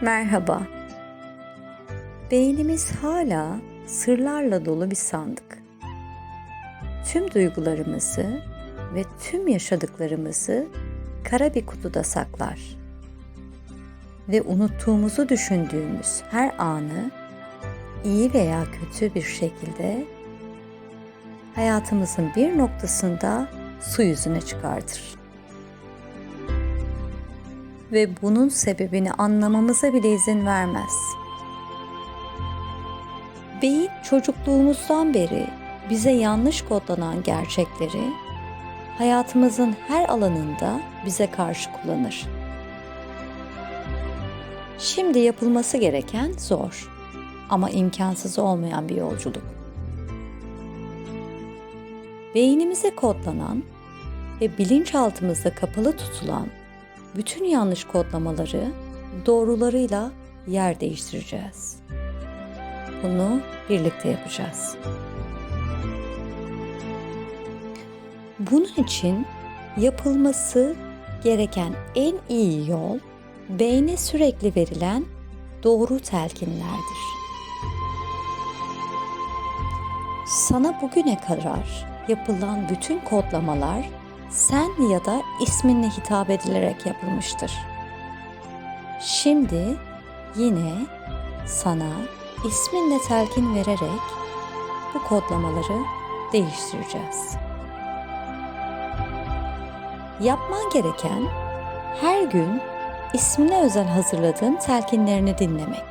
Merhaba. Beynimiz hala sırlarla dolu bir sandık. Tüm duygularımızı ve tüm yaşadıklarımızı kara bir kutuda saklar. Ve unuttuğumuzu düşündüğümüz her anı iyi veya kötü bir şekilde hayatımızın bir noktasında su yüzüne çıkartır ve bunun sebebini anlamamıza bile izin vermez. Beyin çocukluğumuzdan beri bize yanlış kodlanan gerçekleri hayatımızın her alanında bize karşı kullanır. Şimdi yapılması gereken zor ama imkansız olmayan bir yolculuk. Beynimize kodlanan ve bilinçaltımızda kapalı tutulan bütün yanlış kodlamaları doğrularıyla yer değiştireceğiz. Bunu birlikte yapacağız. Bunun için yapılması gereken en iyi yol beyne sürekli verilen doğru telkinlerdir. Sana bugüne kadar yapılan bütün kodlamalar sen ya da isminle hitap edilerek yapılmıştır. Şimdi yine sana isminle telkin vererek bu kodlamaları değiştireceğiz. Yapman gereken her gün ismine özel hazırladığın telkinlerini dinlemek.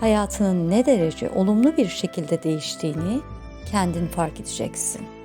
Hayatının ne derece olumlu bir şekilde değiştiğini kendin fark edeceksin.